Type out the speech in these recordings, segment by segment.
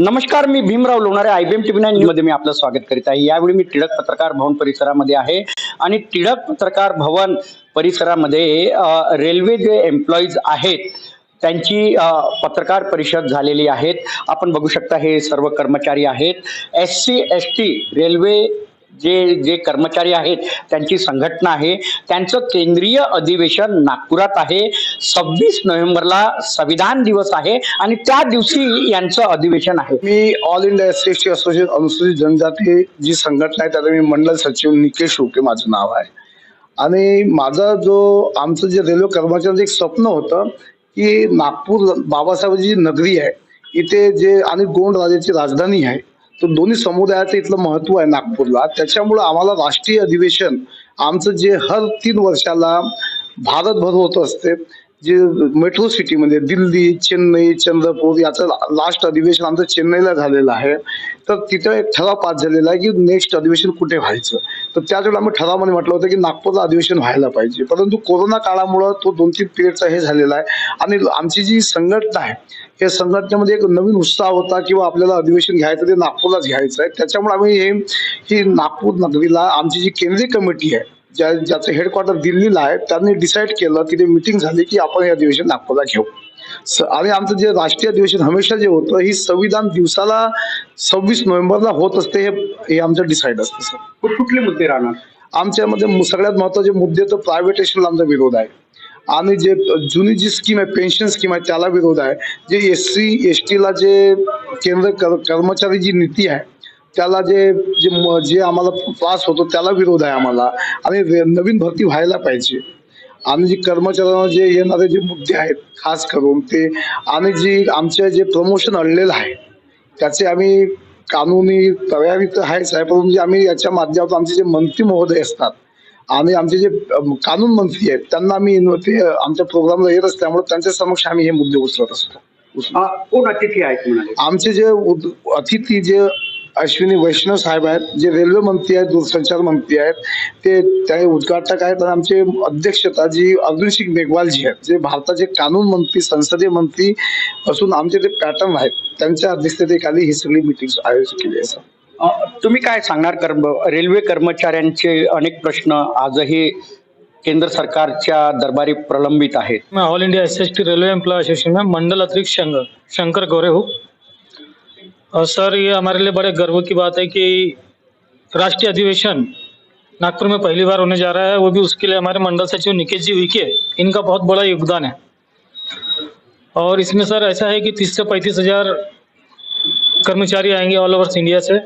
नमस्कार मी Bhimrao Lonare I B M TV nine मध्ये मी आपलं स्वागत करीत आहे. यावेळी मी टिळक पत्रकार भवन परिसरामध्ये आहे आणि टिळक पत्रकार भवन परिसरामध्ये रेल्वे जे एम्प्लॉईज आहेत त्यांची पत्रकार परिषद झालेली आहेत. आपण बघू शकता हे सर्व कर्मचारी आहेत. S C S T railway जे जे कर्मचारी आहेत त्यांची संघटना आहे त्यांचं केंद्रीय अधिवेशन नागपुरात आहे. सव्वीस नोव्हेंबरला संविधान दिवस आहे आणि त्या दिवशी यांचं अधिवेशन आहे. मी all India S T association अनुसूचित जनजाती जी संघटना आहे त्याला मी मंडल सचिव निकेश शोके माझं नाव आहे. आणि माझा जो आमचं जे रेल्वे कर्मचाऱ्यांचं एक स्वप्न होतं की नागपूर बाबासाहेबची नगरी आहे. इथे जे आणि गोंड राजाची राजधानी आहे. तर दोन्ही समुदायाचं इथलं महत्त्व आहे नागपूरला. त्याच्यामुळं आम्हाला राष्ट्रीय अधिवेशन आमचं जे हर तीन वर्षाला भारतभर होत असते. जे मेट्रो सिटीमध्ये दिल्ली चेन्नई चंद्रपूर याचं लास्ट अधिवेशन आमचं चेन्नईला झालेलं आहे. तर तिथं एक ठराव पास झालेला आहे की नेक्स्ट अधिवेशन कुठे व्हायचं? तर त्यावेळेला आम्ही ठरावामध्ये म्हटलं होतं की नागपूरला अधिवेशन व्हायला पाहिजे. परंतु कोरोना काळामुळं तो दोन तीन पिरियडचा हे झालेला आहे. आणि आमची जी संघटना आहे या संघटनेमध्ये एक नवीन उत्साह होता किंवा आपल्याला अधिवेशन घ्यायचं ते नागपूरलाच घ्यायचं आहे. त्याच्यामुळे आम्ही हे ही नागपूर नगरीला आमची जी केंद्रीय कमिटी आहे ज्या ज्याचं हेडक्वार्टर दिल्लीला आहे त्यांनी डिसाईड केलं की ते मिटिंग झाली की आपण हे अधिवेशन नागपूरला घेऊ. आणि आमचं जे राष्ट्रीय अधिवेशन हमेशा जे होतं ही संविधान दिवसाला सव्वीस नोव्हेंबरला होत असते हे हे आमचं डिसाईड असतं सर. कुठ- कुठले मुद्दे राहणार? आमच्यामध्ये सगळ्यात महत्त्वाचे मुद्दे तर प्रायव्हेटेशनला आमचा विरोध आहे. आणि जे जुनी जी स्कीम आहे पेन्शन स्कीम आहे त्याला विरोध आहे. जे एस सी एस टीला जे केंद्र कर- कर्मचारी जी नीती आहे त्याला जे जे जे आम्हाला त्रास होतो त्याला विरोध आहे आम्हाला. आणि नवीन भरती व्हायला पाहिजे. आणि जी कर्मचाऱ्यांना जे येणारे जे मुद्दे आहेत खास करून ते आणि जी आमचे जे प्रमोशन अडलेलं आहे त्याचे आम्ही कानूनी तयारी तर आहेच आहे परंतु जे आम्ही याच्या माध्यमातून आमचे जे मंत्री महोदय असतात आणि आमचे जे कानून मंत्री आहेत त्यांना आम्ही ते आमच्या प्रोग्रामला येत असल्यामुळे त्यांच्या समक्ष आम्ही हे मुद्दे उचलत असतो. कोण अतिथी आहेत आमचे जे अतिथी जे अश्विनी वैष्णव साहेब आहेत जे रेल्वे मंत्री आहेत दूरसंचार मंत्री आहेत ते त्या उद्घाटक आहेत. आणि आमचे अध्यक्षता जी अर्जुन सिंग मेघवाल जी आहेत जे भारताचे कानून मंत्री संसदीय मंत्री असून आमचे ते पॅटर्न आहेत. त्यांच्या अध्यक्षतेखाली ही सगळी मिटिंग आयोजित केली आहे तुम्ही काय सांगणार कर्म रेल्वे कर्मचाऱ्यांचे अनेक प्रश्न आजही केंद्र सरकारच्या दरबारी प्रलंबित आहेत? All India S S T railway employ association में मंडल अतिरिक्त शंकर शंकर गौरे हूँ और सर, ये हमारे लिए बड़े गर्व की बात है कि राष्ट्रीय अधिवेशन नागपुर में पहली बार होने जा रहा है। वो भी उसके लिए हमारे मंडल सचिव निकेश जी उइके, इनका बहुत बड़ा योगदान है। और इसमें सर, ऐसा है कि तीस से पैंतीस हज़ार कर्मचारी आएँगे ऑल ओवर इंडिया से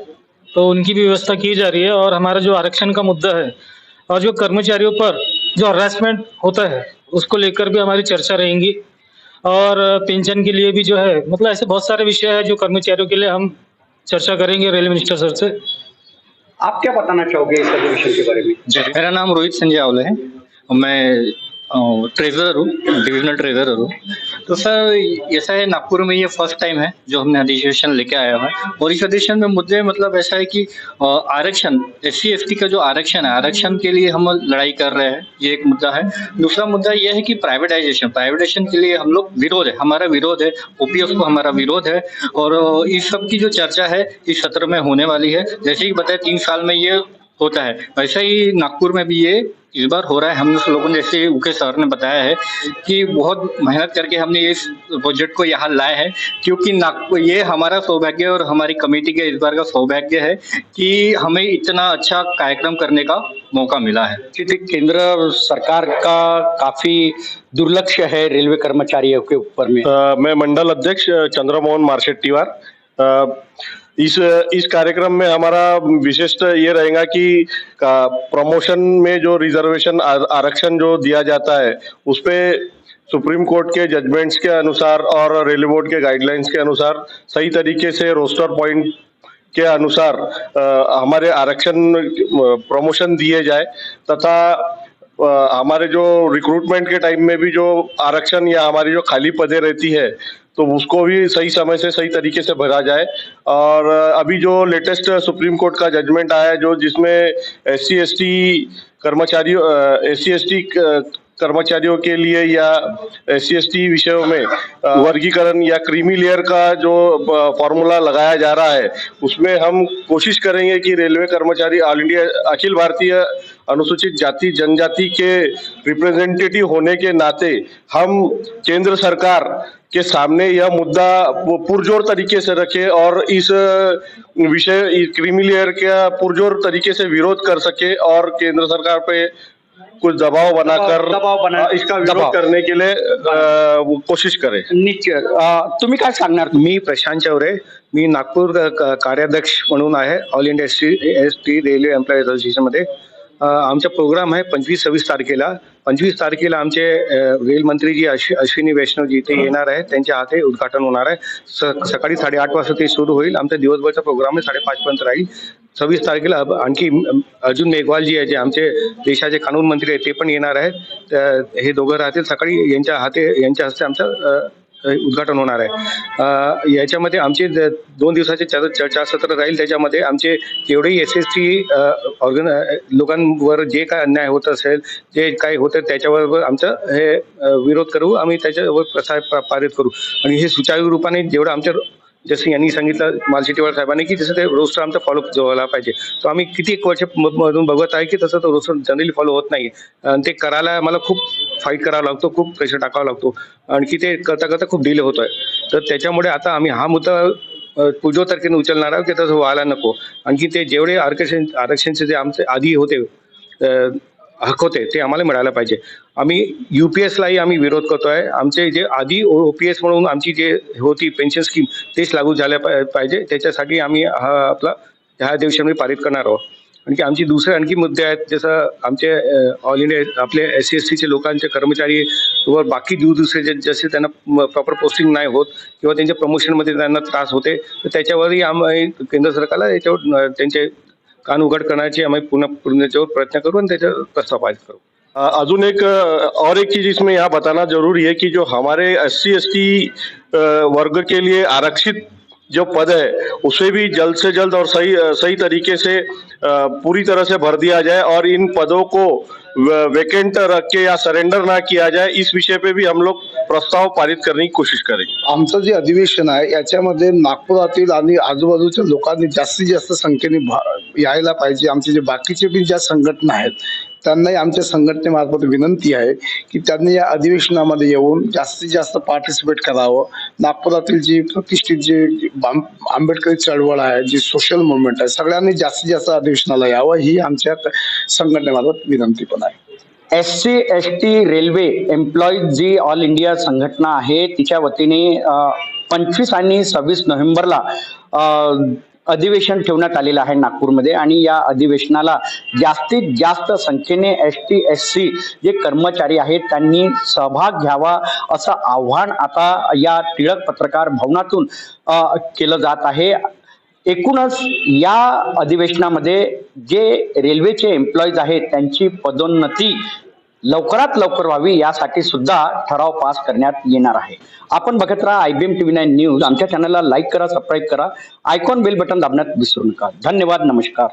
तो उनकी भी व्यवस्था की जा रही है। और हमारा जो आरक्षण का मुद्दा है और जो कर्मचारियों पर जो हरासमेंट होता है, उसको लेकर भी हमारी चर्चा रहेंगी। और पेंशन के लिए भी जो है मतलब ऐसे बहुत सारे विषय है जो कर्मचारियों के लिए हम चर्चा करेंगे रेल मिनिस्टर सर से। आप क्या बताना चाहोगे इस अधिवेशन के बारे में? मेरा नाम रोहित संजय आवले है मैं ट्रेजरर हूँ डिविजनल ट्रेजरर हूँ। तो सर, ऐसा है, नागपुर में ये फ़र्स्ट टाइम है, जो हमने अधिवेशन लेके आया है। और इस अधिवेशन में मुद्दे मतलब ऐसा है कि आरक्षण एस सी का जो आरक्षण है, आरक्षण के लिए हम लड़ाई कर रहे हैं, ये एक मुद्दा है। दूसरा मुद्दा ये है कि प्राइवेटाइजेशन प्राइवेटाइजेशन के लिए हम लोग विरोध है, हमारा विरोध है ओपीएस को हमारा विरोध है। और इस सब की जो चर्चा है, इस सत्र में होने वाली है। जैसे कि बताया, तीन साल में ये होता है। वैसे ही नागपुर में भी ये इस बार हो रहा है। हम लोगों ने जैसे उके सर ने बताया है कि बहुत मेहनत करके हमने इस प्रोजेक्ट को यहाँ लाए हैं क्योंकि नागपुर ये हमारा सौभाग्य और हमारी कमेटी के इस बार का सौभाग्य है कि हमें इतना अच्छा कार्यक्रम करने का मौका मिला है। क्योंकि केंद्र सरकार का काफ़ी दुर्लक्ष है रेलवे कर्मचारियों के ऊपर में। अ, मैं मंडल अध्यक्ष चंद्रमोहन मार्शेट्टीवार। इस इस कार्यक्रम में हमारा विशिष्ट ये रहेगा कि प्रमोशन में जो रिजर्वेशन आरक्षण जो दिया जाता है उस पे सुप्रीम कोर्ट के जजमेंट्स के अनुसार और रेलवे बोर्ड के गाइडलाइंस के अनुसार सही तरीके से रोस्टर पॉइंट के अनुसार अ, हमारे आरक्षण प्रमोशन दिए जाए तथा हमारे जो रिक्रूटमेंट के टाइम में भी जो आरक्षण या हमारी जो खाली पदे रहती है तो उसको भी सही समय से सही तरीके से भरा जाए। और अभी जो लेटेस्ट सुप्रीम कोर्ट का जजमेंट आया है, जो जिसमें एस सी कर्मचारियों एस सी कर्मचारियों के लिए या एस सी विषयों में वर्गीकरण या क्रीमी लेयर का जो फॉर्मूला लगाया जा रहा है, उसमें हम कोशिश करेंगे कि रेलवे कर्मचारी ऑल इंडिया अखिल भारतीय अनुसूचित जाति जनजाति के रिप्रेजेंटेटिव होने के नाते हम केंद्र सरकार के सामने यह मुद्दा पुरजोर तरीके से रखे और इस विषय क्रीमी लेयर का पुरजोर तरीके से विरोध कर सके और केंद्र सरकार पे कुछ दबाव बनाकर दबाव बना- इसका दबाव. विरोध करने के लिए कोशिश करे। निश्चित अं, तुम्ही काय सांगणार? मी प्रशांत चौरे मी नागपूर क- कार्याध्यक्ष म्हणून आहे. All India S T railway employee असोसिएशनमध्ये अ, आमचा प्रोग्राम आहे पंचवीस सव्वीस तारखेला. पंचवीस तारखेला आमचे रेलमंत्री जी अश्व अश्विनी वैष्णवजी ते येणार आहे त्यांच्या हाते उद्घाटन होणार आहे. स- सकाळी साडेआठ वाजता ते सुरू होईल. आमचा दिवसभरचा प्रोग्राम आहे साडेपाचपर्यंत राहील. सव्वीस तारखेला आणखी अर्जुन मेघवाल जी आहे जे आमचे देशाचे कानून मंत्री आहेत ते पण येणार आहेत. हे दोघं राहतील. सकाळी यांच्या हाते यांच्या हस्ते आमचं उद्घाटन होणार आहे. याच्यामध्ये आमचे दोन दिवसाचे चार चर्चासत्र राहील. त्याच्यामध्ये आमचे जेवढेही एस एस टी ऑर्गन लोकांवर जे काय अन्याय होत असेल जे काय होतं त्याच्यावर आमचं हे विरोध करू. आम्ही त्याच्यावर प्रसार पारित करू. आणि हे सुचारू रूपाने जेवढं आमच्या जसं यांनी सांगितलं मालशिटीवार साहेबांनी की जसं ते रोस्टर आमचा फॉलो व्हायला पाहिजे. तो आम्ही किती एक वर्ष म- मधून बघत आहे की तसं तो रोस्टर जनरली फॉलो होत नाही आणि ते करायला मला खूप फाईट करावा लागतो खूप प्रेशर टाकावा लागतो. आणखी ते करता करता खूप डिले होतोय. तर त्याच्यामुळे आता आम्ही हा मुद्दा अ, तारखेने उचलणार आहोत की तसं व्हायला नको. आणखी ते जेवढे आरक्षण आरक्षणचे जे आमचे आधी होते हक होते ते आम्हाला मिळायला पाहिजे. आम्ही यू पी एसलाही आम्ही विरोध करतो आहे आमचे जे आधी ओ पी एस म्हणून आमची जे होती पेन्शन स्कीम तेच लागू झाल्या पा- पाहिजे. त्याच्यासाठी आम्ही हा आपला ह्या अधिवेशनामध्ये पारित करणार आहोत. आणखी आमची दुसरे आणखी मुद्दे आहेत. जसं आमचे ऑल इंडिया आपले एस सी एस टीचे लोकांचे कर्मचारी व बाकी दूर दुसरे जे जसे त्यांना प्रॉपर पोस्टिंग नाही होत किंवा त्यांच्या प्रमोशनमध्ये त्यांना त्रास होते तर त्याच्यावरही आम्ही केंद्र सरकारला याच्यावर त्यांचे कान उघड करण्याची आम्ही पुन्हा याच्यावर प्रयत्न करू आणि प्रस्ताव करू. अजून एक और एक चीज़ इसमें यहाँ बताना ज़रूरी है कि जो हमारे एस सी वर्ग के लिए आरक्षित जो पद है, उसे भी जल्द से जल्द और सही सही तरीके से पूरी तरह से भर दिया जाए और इन पदों को वेकेंट रख के या सरेंडर ना किया जाए, इस विषय पे भी हम लोग प्रस्ताव पारित करण्याची कोशिश करेल. आमचं जे अधिवेशन आहे याच्यामध्ये नागपुरातील आणि आजूबाजूच्या लोकांनी जास्तीत जास्त संख्येने भा- यायला पाहिजे. आमचे जे बाकीचे बी ज्या संघटना आहेत त्यांनाही आमच्या संघटनेमार्फत विनंती आहे की त्यांनी या अधिवेशनामध्ये येऊन जास्तीत जास्त पार्टिसिपेट करावं. नागपुरातील जी प्रतिष्ठित जे आंबेडकरी चळवळ आहे जी सोशल मुवमेंट आहे सगळ्यांनी जास्तीत जास्त अधिवेशनाला यावं ही आमच्या संघटनेमार्फत विनंती पण आहे. S C S T railway employees जी ऑल इंडिया संघटना आहे तिच्या वतीने पंचवीस आणि सव्वीस नोव्हेंबरला अधिवेशन ठेवण्यात आलेलं आहे नागपूरमध्ये आणि या अधिवेशनाला जास्तीत जास्त संख्येने एस टी एस सी जे कर्मचारी आहेत त्यांनी सहभाग घ्यावा असं आव्हान आता या टिळक पत्रकार भवनातून केलं जात आहे. एकूणच या अधिवेशनामध्ये जे रेल्वेचे एम्प्लॉईज आहेत त्यांची पदोन्नती लवकरात लवकर व्हावी यासाठी सुद्धा ठराव पास करण्यात येणार आहे. आपण बघत राहा टी टीव्ही नाईन न्यूज. आमच्या चॅनलला लाईक करा सबस्क्राईब करा. आयकॉन बेल बटन दाबण्यात विसरू नका. धन्यवाद. नमस्कार.